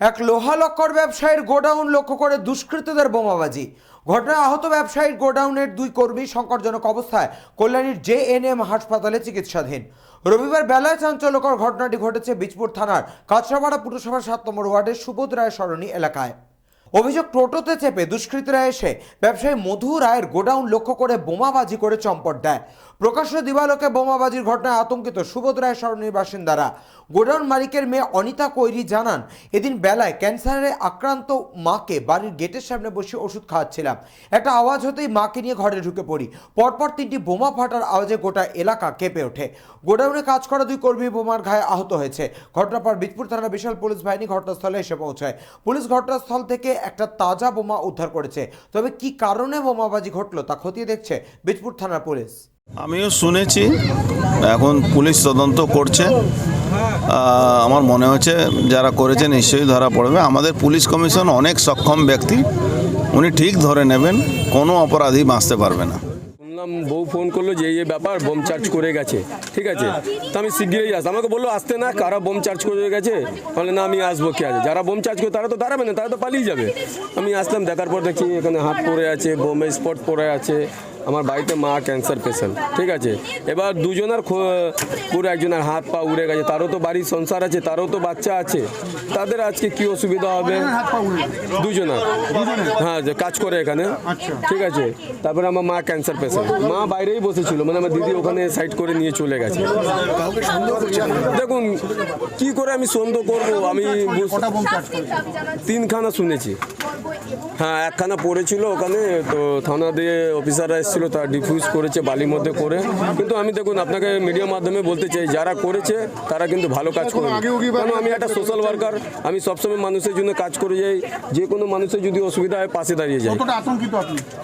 এক লোহালক্কর ব্যবসায়ীর গোডাউন লক্ষ্য করে দুষ্কৃতদের বোমাবাজি। ঘটনায় আহত ব্যবসায়ীর গোডাউনের দুই কর্মী সংকটজনক অবস্থায় কল্যাণীর জে এন এম হাসপাতালে চিকিৎসাধীন। রবিবার বেলায় চাঞ্চল্যকর ঘটনাটি ঘটেছে বীজপুর থানার কাঁচরাপাড়া পুরসভার সাত নম্বর ওয়ার্ডের সুবোধ রায় সরণী এলাকায়। অভিযোগ টোটোতে চেপে দুষ্কৃতীরা এসে ব্যবসায়ী মধু রায়ের গোডাউন লক্ষ্য করে বোমাবাজি করে চম্পট দেয়। প্রকাশ্য দিবালোকে বোমাবাজির ঘটনায় আতঙ্কিত সুবোধ রায় সরণির বাসিন্দারা। গোডাউন মালিকের মেয়ে অনিতা কৈরি জানান, এদিন বেলায় ক্যান্সারে আক্রান্ত মাকে বাড়ির গেটের সামনে বসে ওষুধ খাওয়াচ্ছিলাম। একটা আওয়াজ হতেই মাকে নিয়ে ঘরে ঢুকে পড়ি। পরপর তিনটি বোমা ফাটার আওয়াজে গোটা এলাকা কেঁপে ওঠে। গোডাউনে কাজ করা দুই কর্মী বোমার ঘায়ে আহত হয়েছে। ঘটনার পর বীজপুর থানা বিশাল পুলিশ বাহিনী ঘটনাস্থলে এসে পৌঁছায়। পুলিশ ঘটনাস্থল থেকে একটা তাজা বোমা উদ্ধার করেছে। তবে কি কারণে বোমাবাজি ঘটলো তা খতিয়ে দেখছে বীজপুর থানার পুলিশ। আমিও শুনেছি, এখন পুলিশ তদন্ত করছে। আমার মনে হচ্ছে যারা করেছে নিশ্চয়ই ধরা পড়বে। আমাদের পুলিশ কমিশন অনেক সক্ষম ব্যক্তি, উনি ঠিক ধরে নেবেন, কোনো অপরাধী বাঁচতে পারবে না। বউ ফোন করল যে, এই ব্যাপার, বোম চার্জ করে গেছে। ঠিক আছে? তো আমি শিগগিরই আস আমাকে বলল, আসতে না, কারা বোম চার্জ করে গেছে? বলে, না, আমি আসব, কে আছে? যারা বোম চার্জ করে, তারা তো দাঁড়াবে না, তারা তো পালিয়ে যাবে। আমি আসলাম, দেখার পর দেখি এখানে হাত পরে আছে, বোমে স্পট পরে আছে। আমার বাড়িতে মা ক্যান্সার পেশেন্ট ঠিক আছে? এবার দুজনের পুরো একজনের হাত পা উড়ে গেছে, তারও তো বাড়ির সংসার আছে, তারও তো বাচ্চা আছে। তাদের আজকে কি অসুবিধা হবে? দুজনের। হ্যাঁ যে কাজ করে এখানে, ঠিক আছে? তারপরে আমার মা ক্যান্সার পেশেন্ট মা বাইরেই বসেছিল মানে আমার দিদি ওখানে সাইড করে নিয়ে চলে গেছে। দেখুন, কি করে আমি সন্দেহ করব? আমি তিনখানা শুনেছি। হ্যাঁ একখানা পড়েছিল ওখানে, তো থানা দিয়ে অফিসাররা এসেছিল তারা ডিফিউজ করেছে বালির মধ্যে করে। কিন্তু আমি দেখুন আপনাকে মিডিয়ার মাধ্যমে বলতে চাই যারা করেছে তারা কিন্তু ভালো কাজ করে কারণ আমি একটা সোশ্যাল ওয়ার্কার আমি সবসময় মানুষের জন্য কাজ করে যাই যে কোনো মানুষের যদি অসুবিধা হয় পাশে দাঁড়িয়ে যাই। কতটা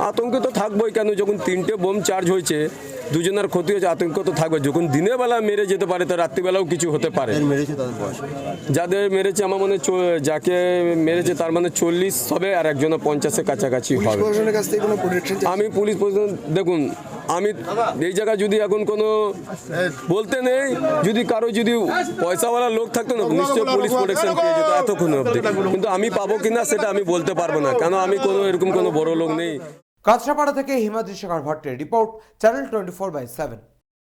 আতঙ্কে তো থাকবোই কেন যখন তিনটে বোম চার্জ হয়েছে দুজনের ক্ষতি হয়েছে আতঙ্ক তো থাকবে। যখন দিনের বেলা মেরে যেতে পারে তো রাত্রিবেলাও কিছু হতে পারে। যাদের মেরেছে আমার মনে চো- যাকে মেরেছে তার মানে চল্লিশ হবে আর একজনের পঞ্চাশের কাছাকাছি হবে। প্রশাসনের কাছ থেকে কোনো প্রোটেকশন আমি পুলিশ প্রশাসন দেখুন, আমি এই জায়গায় যদি এখন কোনো বলতে নেই, যদি কারও যদি পয়সাওয়ালা লোক থাকতো না, নিশ্চয়ই পুলিশ প্রোটেকশন পেয়ে যেত এতক্ষণ অবধি। কিন্তু আমি পাবো কিনা সেটা আমি বলতে পারব না, কেন আমি কোনো এরকম কোনো বড় লোক নেই। কাঁচরাপাড়া থেকে Himadri Shekhar ভট্টের report, channel twenty four by seven.